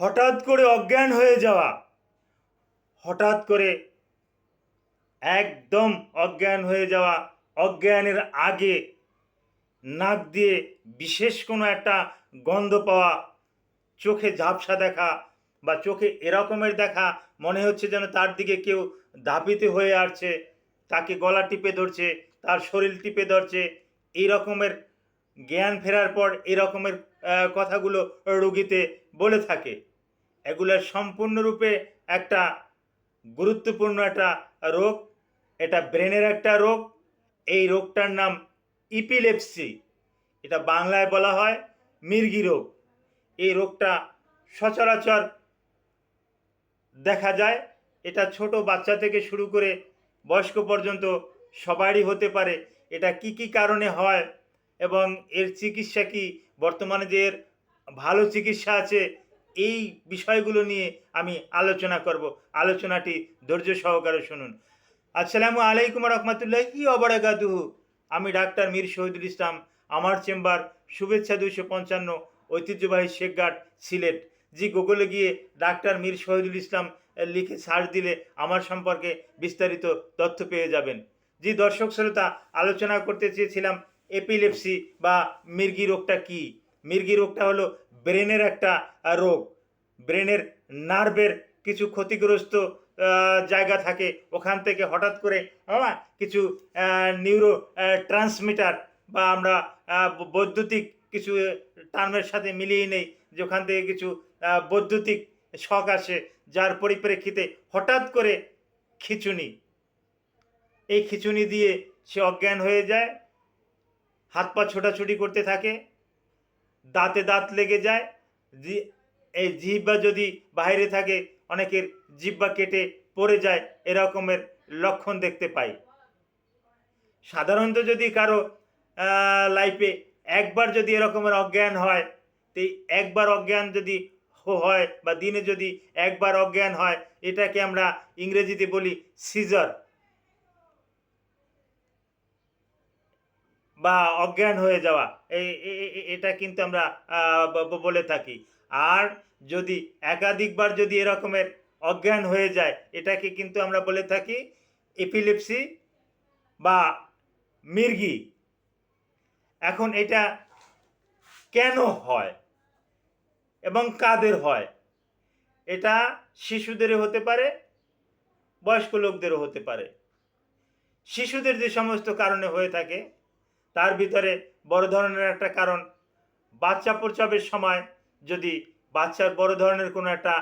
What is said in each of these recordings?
হঠাৎ করে অজ্ঞান হয়ে যাওয়া। হঠাৎ করে একদম অজ্ঞান হয়ে যাওয়া। অজ্ঞানের আগে নাক দিয়ে বিশেষ কোনো একটা গন্ধ পাওয়া, চোখে ঝাপসা দেখা বা চোখে এরকমের দেখা, মনে হচ্ছে যেন তার দিকে কেউ দাপিতে হয়ে আসছে, তাকে গলা টিপে ধরছে, তার শরীর টিপে ধরছে এই রকমের জ্ঞান ফেরার পর এই রকমের কথাগুলো রুগীতে বলে থাকে। এগুলো সম্পূর্ণরূপে একটা গুরুত্বপূর্ণ একটা রোগ, এটা ব্রেনের একটা রোগ। এই রোগটার নাম ইপিলেপসি। এটা বাংলায় বলা হয় মির্গি রোগ। এই রোগটা সচরাচর দেখা যায়, এটা ছোট বাচ্চা থেকে শুরু করে বয়স্ক পর্যন্ত সবারই হতে পারে। এটা কি কি কারণে হয় এবং এর চিকিৎসা কি বর্তমানে যে এর ভালো চিকিৎসা আছে, এই বিষয়গুলো নিয়ে আমি আলোচনা করব। আলোচনাটি ধৈর্য সহকারে শুনুন। আসসালামু আলাইকুম রহমতুল্লাহ কি অবরাকাতুহু আমি ডাক্তার মীর শহীদুল ইসলাম। আমার চেম্বার শুভেচ্ছা দুইশো পঞ্চান্ন ঐতিহ্যবাহী শেখঘাট সিলেট। জি, গুগলে গিয়ে ডাক্তার মীর শহীদুল ইসলাম লিখে সার্চ দিলে আমার সম্পর্কে বিস্তারিত তথ্য পেয়ে যাবেন। জি, দর্শক শ্রোতা, আলোচনা করতে চেয়েছিলাম এপিলেপসি বা মির্গি রোগটা কি? মির্গি রোগটা হলো ব্রেনের একটা রোগ। ব্রেনের নার্ভের কিছু ক্ষতিগ্রস্ত জায়গা থাকে। ওখান থেকে হঠাৎ করে আহ, কিছু নিউরো ট্রান্সমিটার বা আমরা বৈদ্যুতিক কিছু টার্মের সাথে মিলিয়ে নেই যে ওখান থেকে কিছু বৈদ্যুতিক শখ আসে যার পরিপ্রেক্ষিতে হঠাৎ করে খিচুনি। এই খিচুনি দিয়ে সে অজ্ঞান হয়ে যায় হাত পা ছোটাছুটি করতে থাকে, দাঁতে দাঁত লেগে যায়, জি- এই জিহ্বা যদি বাইরে থাকে, অনেকের জিহ্বা কেটে পড়ে যায়, এরকমের লক্ষণ দেখতে পাই। সাধারণত যদি কারও লাইফে একবার যদি এরকমের অজ্ঞান হয়, তো একবার অজ্ঞান যদি হয় বা দিনে যদি একবার অজ্ঞান হয়, এটাকে আমরা ইংরেজিতে বলি সিজার বা অজ্ঞান হয়ে যাওয়া এটা কিন্তু আমরা বলে থাকি। আর যদি একাধিকবার যদি এরকমের অজ্ঞান হয়ে যায়, এটাকে কিন্তু আমরা বলে থাকি এপিলেপসি বা মির্গি। এখন এটা কেন হয় এবং কাদের হয়? এটা শিশুদেরও হতে পারে, বয়স্ক লোকদেরও হতে পারে। শিশুদের যে সমস্ত কারণে হয়ে থাকে তার ভিতরে বড় ধরনের একটা কারণ, বাচ্চা প্রসবের সময় যদি বাচ্চার বড় ধরনের কোনো একটা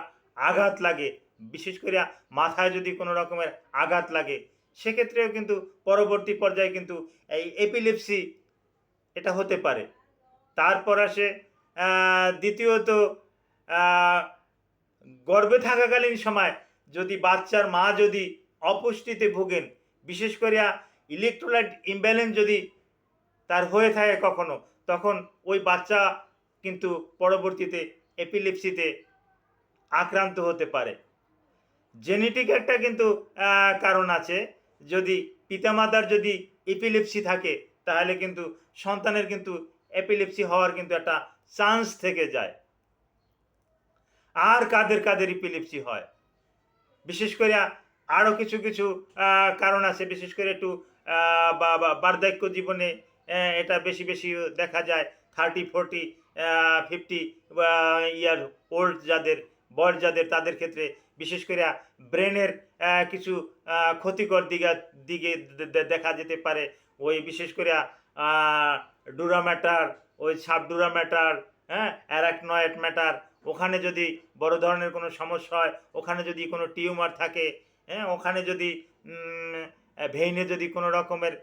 আঘাত লাগে, বিশেষ করে মাথায় যদি কোনো রকমের আঘাত লাগে, সেক্ষেত্রেও কিন্তু পরবর্তী পর্যায়ে কিন্তু এই এপিলেপসি এটা হতে পারে। তারপর আসে দ্বিতীয়ত গর্ভে থাকাকালীন সময় যদি বাচ্চার মা যদি অপুষ্টিতে ভোগেন, বিশেষ করিয়া ইলেকট্রোলাইট ইমব্যালেন্স যদি তার হয়ে থাকে কখনো। তখন ওই বাচ্চা কিন্তু পরবর্তীতে এপিলেপসিতে আক্রান্ত হতে পারে। জেনেটিক একটা কিন্তু কারণ আছে। যদি পিতামাতার যদি এপিলিপসি থাকে, তাহলে কিন্তু সন্তানের কিন্তু এপিলিপসি হওয়ার কিন্তু একটা চান্স থেকে যায়। আর কাদের কাদের এপিলেপসি হয়? বিশেষ করে আরও কিছু কিছু কারণ আছে। বিশেষ করে একটু বা, বার্ধক্য জীবনে এটা বেশি বেশি দেখা যায়। Thirty forty fifty year old যাদের বয়স যাদের, তাদের ক্ষেত্রে বিশেষ করে ব্রেনের কিছু ক্ষতিকর দিকে দিকে দেখা যেতে পারে। ওই বিশেষ করে ডুরা ম্যাটার, ওই সাবডুরা ম্যাটার হ্যাঁ অ্যারাকনয়েড ম্যাটার, ওখানে যদি বড় ধরনের কোনো সমস্যা হয়, ওখানে যদি কোনো টিউমার থাকে হ্যাঁ ওখানে যদি ভেইনে যদি কোনো রকমের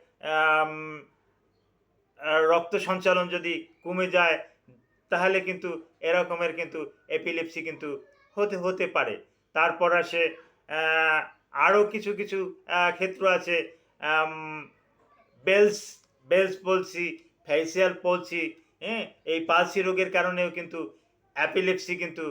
রক্ত সঞ্চালন যদি কমে যায়, তাহলে কিন্তু এরকমের কিন্তু এপিলেপসি কিন্তু হতে হতে পারে। তারপর আসে আরও কিছু কিছু ক্ষেত্র আছে। Bell's Bell's palsy facial palsy হ্যাঁ এই পালসি রোগের কারণেও কিন্তু অ্যাপিলেপসি কিন্তু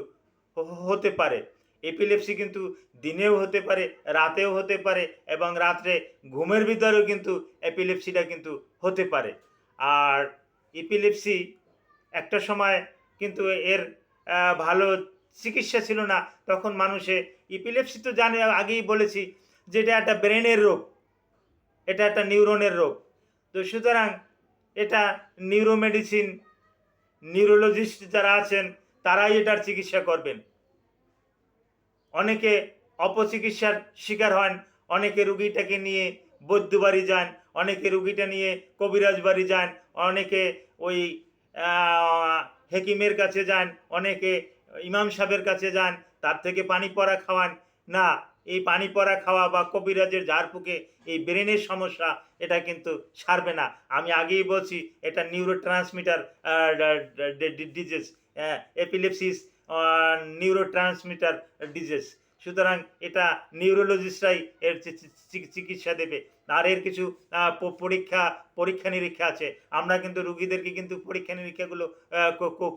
হতে পারে। এপিলেপসি কিন্তু দিনেও হতে পারে, রাতেও হতে পারে এবং রাত্রে ঘুমের ভিতরেও কিন্তু এপিলেপসিটা কিন্তু হতে পারে। আর এপিলেপসি একটা সময় কিন্তু এর ভালো চিকিৎসা ছিল না। তখন মানুষে ইপিলেপসি তো জানে, আগেই বলেছি যে এটা একটা ব্রেনের রোগ। এটা একটা নিউরনের রোগ। তো সুতরাং এটা নিউরোমেডিসিন নিউরোলজিস্ট যারা আছেন, তারাই এটার চিকিৎসা করবেন। অনেকে অপচিকিৎসার শিকার হন, অনেকে রুগীটাকে নিয়ে বৈদ্য বাড়ি যান অনেকে রুগীটা নিয়ে কবিরাজ বাড়ি যান, অনেকে ওই হেকিমের কাছে যান, অনেকে ইমাম সাহেবের কাছে যান, তার থেকে পানি পড়া খাওয়ান। না, এই পানি পড়া খাওয়া বা কবিরাজের ঝাড়ফুঁকে এই ব্রেনের সমস্যা, এটা কিন্তু সারবে না। আমি আগেই বলছি, এটা neuro transmitter disease epilepsies neuro transmitter disease সুতরাং এটা নিউরোলজিস্টরাই এর চিকিৎসা দেবে। আর এর কিছু পরীক্ষা পরীক্ষা নিরীক্ষা আছে। আমরা কিন্তু রুগীদেরকে কিন্তু পরীক্ষা নিরীক্ষাগুলো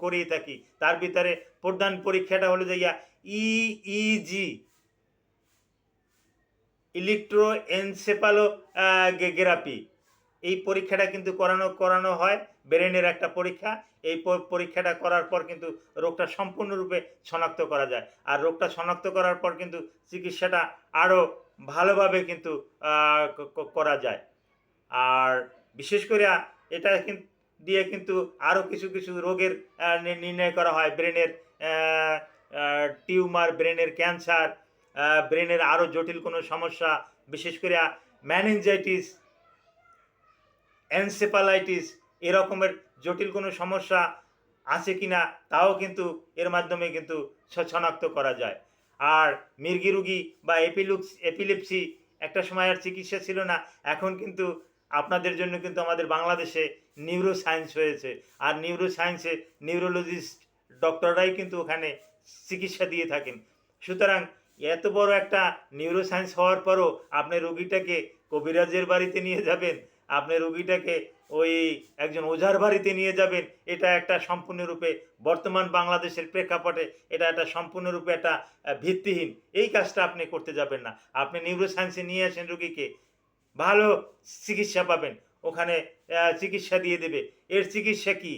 করিয়ে থাকি। তার ভিতরে প্রধান পরীক্ষাটা হলো যে ইয়া ইইজি ইলেকট্রো এনসেপালো গ্রাফি এই পরীক্ষাটা কিন্তু করানো করানো হয় ব্রেনের একটা পরীক্ষা। এই পরীক্ষাটা করার পর কিন্তু রোগটা সম্পূর্ণরূপে শনাক্ত করা যায়। আর রোগটা শনাক্ত করার পর কিন্তু চিকিৎসাটা আরও ভালোভাবে কিন্তু করা যায়। আর বিশেষ করে এটা কিন্তু দিয়ে কিন্তু আরও কিছু কিছু রোগের নির্ণয় করা হয়। ব্রেনের টিউমার, ব্রেনের ক্যান্সার ব্রেনের আরও জটিল কোনো সমস্যা, বিশেষ করে ম্যানেঞ্জাইটিস এনসেফালাইটিস এরকমের জটিল কোনো সমস্যা আছে কি না তাও কিন্তু এর মাধ্যমে কিন্তু শনাক্ত করা যায়। আর মির্গি রুগী বা এপিলুক্স এপিলেপসি একটা সময় আর চিকিৎসা ছিল না, এখন কিন্তু আপনাদের জন্য কিন্তু আমাদের বাংলাদেশে নিউরো সায়েন্স হয়েছে। আর নিউরো সায়েন্সে নিউরোলজিস্ট ডক্টররাই কিন্তু ওখানে চিকিৎসা দিয়ে থাকেন। সুতরাং এত বড় একটা নিউরো সায়েন্স হওয়ার পরও আপনি রোগীটাকে কবিরাজের বাড়িতে নিয়ে যাবেন আপনি রুগীটাকে ওই একজন ওঝার বাড়িতে নিয়ে যাবেন, এটা একটা সম্পূর্ণরূপে বর্তমান বাংলাদেশের প্রেক্ষাপটে এটা একটা সম্পূর্ণরূপে একটা ভিত্তিহীন। এই কাজটা আপনি করতে যাবেন না। আপনি নিউরো সায়েন্সে নিয়ে আসেন রুগীকে, ভালো চিকিৎসা পাবেন। ওখানে চিকিৎসা দিয়ে দেবে। এর চিকিৎসা কি?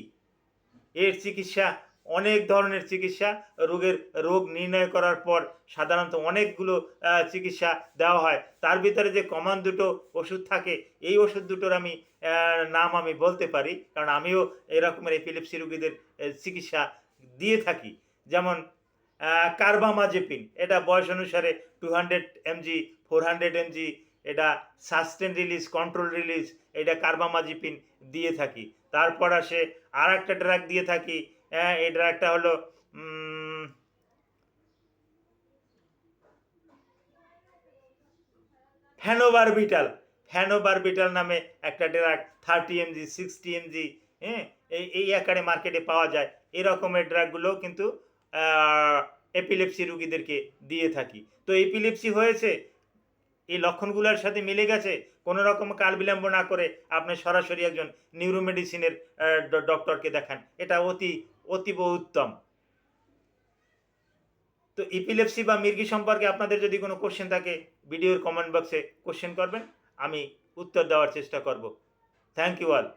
এর চিকিৎসা অনেক ধরনের চিকিৎসা রোগের রোগ নির্ণয় করার পর সাধারণত অনেকগুলো চিকিৎসা দেওয়া হয়। তার ভিতরে যে কমন দুটো ওষুধ থাকে, এই ওষুধ দুটোর আমি নাম আমি বলতে পারি। কারণ আমিও এরকমের এপিলেপসি রোগীদের চিকিৎসা দিয়ে থাকি। যেমন কার্বামাজেপিন, এটা বয়স অনুসারে two hundred mg four hundred mg এটা সাস্টেন রিলিজ কন্ট্রোল রিলিজ এটা কার্বামাজিপিন দিয়ে থাকি। তারপর আসে আর একটা ড্রাগ দিয়ে থাকি হ্যাঁ এই ড্রাগটা হলো ফ্যানোবারবিটাল ফ্যানোবারবিটাল নামে একটা drug, thirty mg, sixty mg হ্যাঁ এই এই আকারে মার্কেটে পাওয়া যায়। এরকমের ড্রাগগুলোও কিন্তু এপিলেপসি রুগীদেরকে দিয়ে থাকি। তো এপিলেপসি হয়েছে, এই লক্ষণগুলোর সাথে মিলে গেছে কোনো রকম কাল বিলম্ব না করে আপনি সরাসরি একজন নিউরোমেডিসিনের ডক্টরকে দেখান। এটা অতি অতীব উত্তম। তো ইপিলেপসি বা মির্গি সম্পর্কে আপনাদের যদি কোনো কোশ্চেন থাকে ভিডিওর কমেন্ট বক্সে কোশ্চেন করবেন, আমি উত্তর দেওয়ার চেষ্টা করব। Thank you all